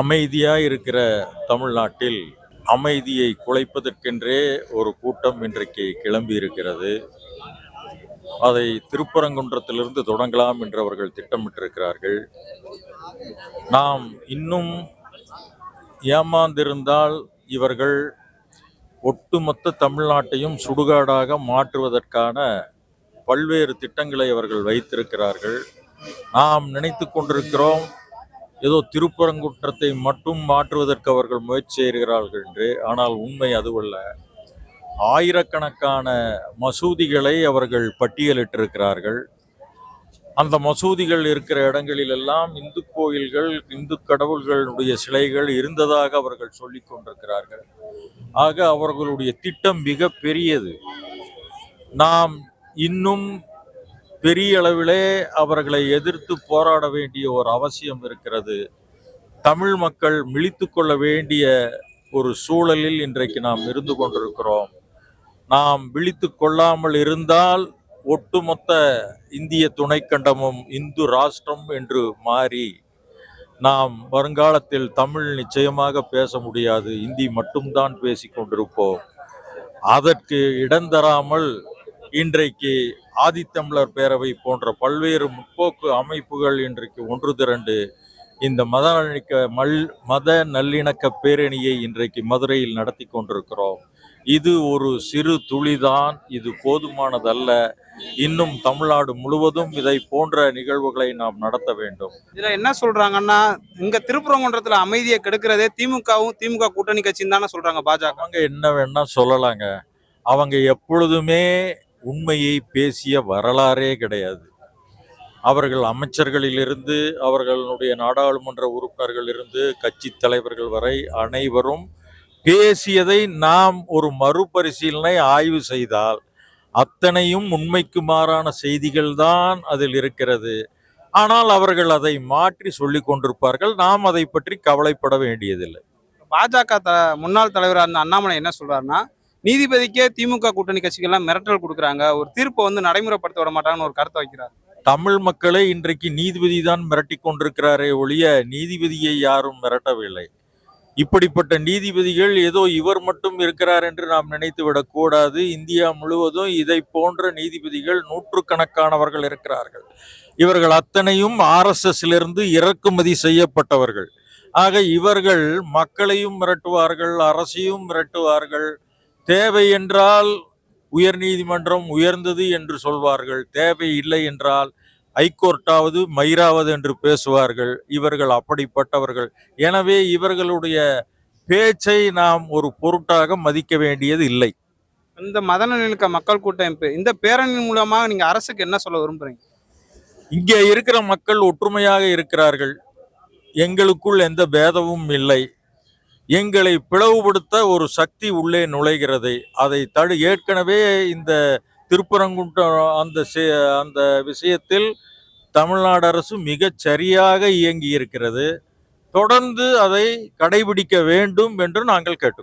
அமைதியாக இருக்கிற தமிழ்நாட்டில் அமைதியை குலைப்பதற்கென்றே ஒரு கூட்டம் இன்றைக்கு கிளம்பி இருக்கிறது அதை திருப்பரங்குன்றத்திலிருந்து தொடங்கலாம் என்று அவர்கள் திட்டமிட்டிருக்கிறார்கள். நாம் இன்னும் ஏமாந்திருந்தால் இவர்கள் ஒட்டுமொத்த தமிழ்நாட்டையும் சுடுகாடாக மாற்றுவதற்கான பல்வேறு திட்டங்களை அவர்கள் வைத்திருக்கிறார்கள். நாம் நினைத்து கொண்டிருக்கிறோம் ஏதோ திருப்பரங்குற்றத்தை மட்டும் மாற்றுவதற்கு அவர்கள் முயற்சி செய்கிறார்கள் என்று ஆனால் உண்மை அதுவல்ல. ஆயிரக்கணக்கான மசூதிகளை அவர்கள் பட்டியலிட்டிருக்கிறார்கள். அந்த மசூதிகள் இருக்கிற இடங்களிலெல்லாம் இந்து கோயில்கள் இந்து கடவுள்களுடைய சிலைகள் இருந்ததாக அவர்கள் சொல்லிக் கொண்டிருக்கிறார்கள். ஆக அவர்களுடைய திட்டம் மிக பெரியது. நாம் இன்னும் பெரிய அளவிலே அவர்களை எதிர்த்து போராட வேண்டிய ஒரு அவசியம் இருக்கிறது. தமிழ் மக்கள் மிழித்து கொள்ள வேண்டிய ஒரு சூழலில் இன்றைக்கு நாம் இருந்து கொண்டிருக்கிறோம். நாம் விழித்து கொள்ளாமல் இருந்தால் ஒட்டுமொத்த இந்திய துணைக்கண்டமும் இந்து ராஷ்டிரம் என்று மாறி நாம் வருங்காலத்தில் தமிழ் நிச்சயமாக பேச முடியாது. இந்தி மட்டும்தான் பேசிக் கொண்டிருப்போம். அதற்கு இடம் தராமல் இன்றைக்கு ஆதித்தமிழர் பேரவை போன்ற பல்வேறு முற்போக்கு அமைப்புகள் இன்றைக்கு ஒன்று திரண்டு இந்த மத நல்லிணக்க மல் மத நல்லிணக்க பேரணியை இன்றைக்கு மதுரையில் நடத்தி கொண்டிருக்கிறோம். இது ஒரு சிறு துளிதான் இது போதுமானதல்ல. இன்னும் தமிழ்நாடு முழுவதும் இதை போன்ற நிகழ்வுகளை நாம் நடத்த வேண்டும். இதுல என்ன சொல்றாங்கன்னா இங்க திருப்பரங்குன்றத்துல அமைதியை கெடுக்கிறதே திமுகவும் திமுக கூட்டணி கட்சின்னு தானே சொல்றாங்க பாஜக. அவங்க என்ன வேணா சொல்லலாங்க. அவங்க எப்பொழுதுமே உண்மையை பேசிய வரலாறே கிடையாது. அவர்கள் அமைச்சர்களிலிருந்து அவர்களுடைய நாடாளுமன்ற உறுப்பினர்களிலிருந்து கட்சி தலைவர்கள் வரை அனைவரும் பேசியதை நாம் ஒரு மறுபரிசீலனை ஆய்வு செய்தால் அத்தனையும் உண்மைக்கு மாறான செய்திகள் தான் அதில் இருக்கிறது. ஆனால் அவர்கள் அதை மாற்றி சொல்லி கொண்டிருப்பார்கள். நாம் அதை பற்றி கவலைப்பட வேண்டியதில்லை. பாஜக த முன்னாள் தலைவராக இருந்த அண்ணாமலை என்ன சொல்றாருன்னா நீதிபதிக்கே திமுக கூட்டணி கட்சிகள்லாம் மிரட்டல் கொடுக்குறாங்க. ஒரு தீர்ப்பை வந்து நடைமுறைப்படுத்த விட மாட்டாங்கன்னு ஒரு கருத்தை வைக்கிறார். தமிழ் மக்களை இன்றைக்கு நீதிபதி தான் மிரட்டி கொண்டிருக்கிறாரே ஒழிய நீதிபதியை யாரும் மிரட்டவில்லை. இப்படிப்பட்ட நீதிபதிகள் ஏதோ இவர் மட்டும் இருக்கிறார் என்று நாம் நினைத்து விடக்கூடாது. இந்தியா முழுவதும் இதை போன்ற நீதிபதிகள் நூற்றுக்கணக்கானவர்கள் இருக்கிறார்கள். இவர்கள் அத்தனையும் ஆர்எஸ்எஸ்லிருந்து இறக்குமதி செய்யப்பட்டவர்கள். ஆக இவர்கள் மக்களையும் மிரட்டுவார்கள் அரசையும் மிரட்டுவார்கள். தேவை என்றால் உயர் நீதிமன்றம் உயர்ந்தது என்று சொல்வார்கள். தேவை இல்லை என்றால் ஐகோர்ட்டாவது மயிராவது என்று பேசுவார்கள். இவர்கள் அப்படிப்பட்டவர்கள். எனவே இவர்களுடைய பேச்சை நாம் ஒரு பொருட்டாக மதிக்க வேண்டியது இல்லை. இந்த மத நல்லிணக்க மக்கள் கூட்டமைப்பு இந்த பேரணி மூலமாக நீங்க அரசுக்கு என்ன சொல்ல விரும்புறீங்க? இங்கே இருக்கிற மக்கள் ஒற்றுமையாக இருக்கிறார்கள். எங்களுக்குள் எந்த பேதமும் இல்லை. எங்களை பிளவுபடுத்த ஒரு சக்தி உள்ளே நுழைகிறது. அதை தடு ஏற்கனவே இந்த திருப்பரங்குன்றம் அந்த அந்த விஷயத்தில் தமிழ்நாடு அரசு மிகச் சரியாக இயங்கி இருக்கிறது தொடர்ந்து அதை கடைபிடிக்க வேண்டும் என்று நாங்கள் கேட்டுக்கொள்கிறோம்.